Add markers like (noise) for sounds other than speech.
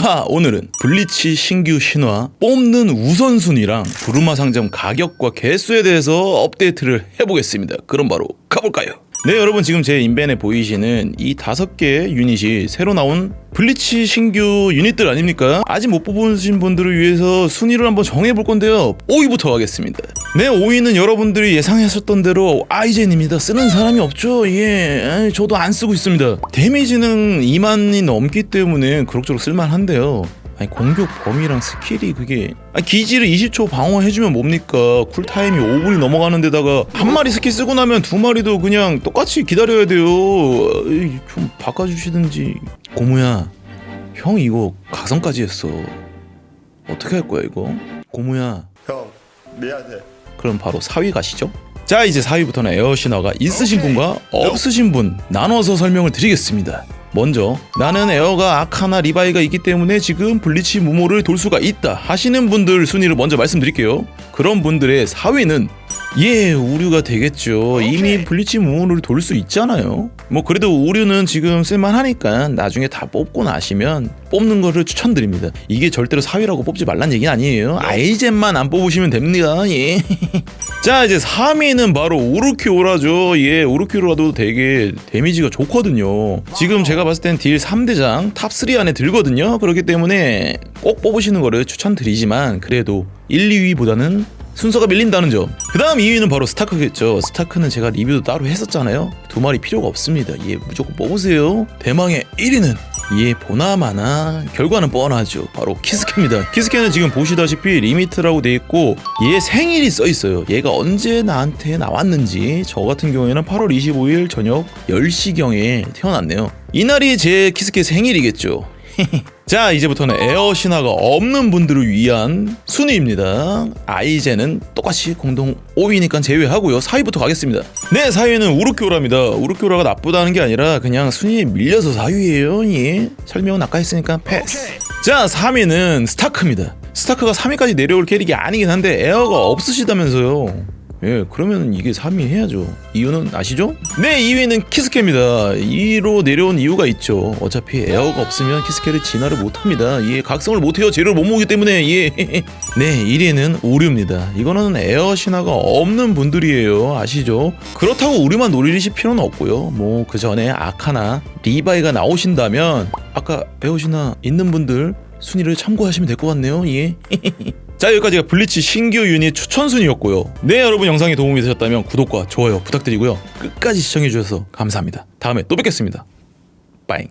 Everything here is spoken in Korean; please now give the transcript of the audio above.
하 오늘은 블리치 신규 신화 뽑는 우선순위랑 부르마 상점 가격과 개수에 대해서 업데이트를 해보겠습니다. 그럼 바로 가볼까요? 네 여러분 지금 제 인벤에 보이시는 이 다섯 개의 유닛이 새로 나온 블리치 신규 유닛들 아닙니까? 아직 못 뽑으신 분들을 위해서 순위를 한번 정해볼 건데요. 5위부터 하겠습니다. 네 5위는 여러분들이 예상하셨던 대로 아이젠입니다. 쓰는 사람이 없죠. 예 아이, 저도 안 쓰고 있습니다. 데미지는 2만이 넘기 때문에 그럭저럭 쓸만한데요. 아니 공격 범위랑 스킬이 그게. 아니, 기지를 20초 방어해주면 뭡니까? 쿨타임이 5분이 넘어가는 데다가 한 마리 스킬 쓰고 나면 두 마리도 그냥 똑같이 기다려야 돼요. 에이, 좀 바꿔주시든지 고무야 형 이거 각성까지 했어 어떻게 할 거야 이거 고무야 형 미안해 그럼 바로 4위 가시죠. 자 이제 4위부터는 에어 신화가 있으신 분과 없으신 분 나눠서 설명을 드리겠습니다. 먼저 나는 에어가 아카나 리바이가 있기 때문에 지금 블리치 무모를 돌 수가 있다 하시는 분들 순위를 먼저 말씀드릴게요. 그런 분들의 4위는 예 우류가 되겠죠. 이미 블리치 무모를 돌수 있잖아요. 뭐 그래도 우류는 지금 쓸만하니까 나중에 다 뽑고 나시면 뽑는 거를 추천드립니다. 이게 절대로 4위라고 뽑지 말란 얘기는 아니에요. 아이젠만 안 뽑으시면 됩니다. 예. (laughs) 자 이제 3위는 바로 우르키오라죠 예 우르키오라도 되게 데미지가 좋거든요 지금 제가 봤을 땐 딜 3대장 탑3 안에 들거든요 그렇기 때문에 꼭 뽑으시는 거를 추천드리지만 그래도 1, 2위보다는 순서가 밀린다는 점. 그 다음 2위는 바로 스타크겠죠. 스타크는 제가 리뷰도 따로 했었잖아요. 두 마리 필요가 없습니다. 예, 무조건 뽑으세요. 대망의 1위는 예, 보나마나 결과는 뻔하죠. 바로 키스케입니다. 키스케는 지금 보시다시피 리미트라고 돼 있고 얘 생일이 써 있어요. 얘가 언제 나한테 나왔는지 저 같은 경우에는 8월 25일 저녁 10시경에 태어났네요. 이날이 제 키스케 생일이겠죠. (laughs) 자 이제부터는 에어 신화가 없는 분들을 위한 순위입니다. 아이젠은 똑같이 공동 5위니까 제외하고요. 4위부터 가겠습니다. 네 4위는 우르큐라입니다. 우르큐라가 나쁘다는 게 아니라 그냥 순위에 밀려서 4위예요. 예. 설명은 아까 했으니까 패스. 자 3위는 스타크입니다. 스타크가 3위까지 내려올 캐릭이 아니긴 한데 에어가 없으시다면서요 예, 그러면 이게 3위 해야죠. 이유는 아시죠? 네, 2위는 키스케입니다. 2위로 내려온 이유가 있죠. 어차피 에어가 없으면 키스케를 진화를 못합니다. 예, 각성을 못해요. 재료를 못 모으기 때문에. 예. (laughs) 네, 1위는 오류입니다. 이거는 에어 신화가 없는 분들이에요. 아시죠? 그렇다고 우리만 노리실 필요는 없고요. 뭐 그 전에 아카나, 리바이가 나오신다면 아까 에어 신화 있는 분들 순위를 참고하시면 될 것 같네요. 예. (laughs) 자 여기까지가 블리치 신규 유닛 추천 순위였고요. 네 여러분 영상이 도움이 되셨다면 구독과 좋아요 부탁드리고요. 끝까지 시청해 주셔서 감사합니다. 다음에 또 뵙겠습니다. 빠잉.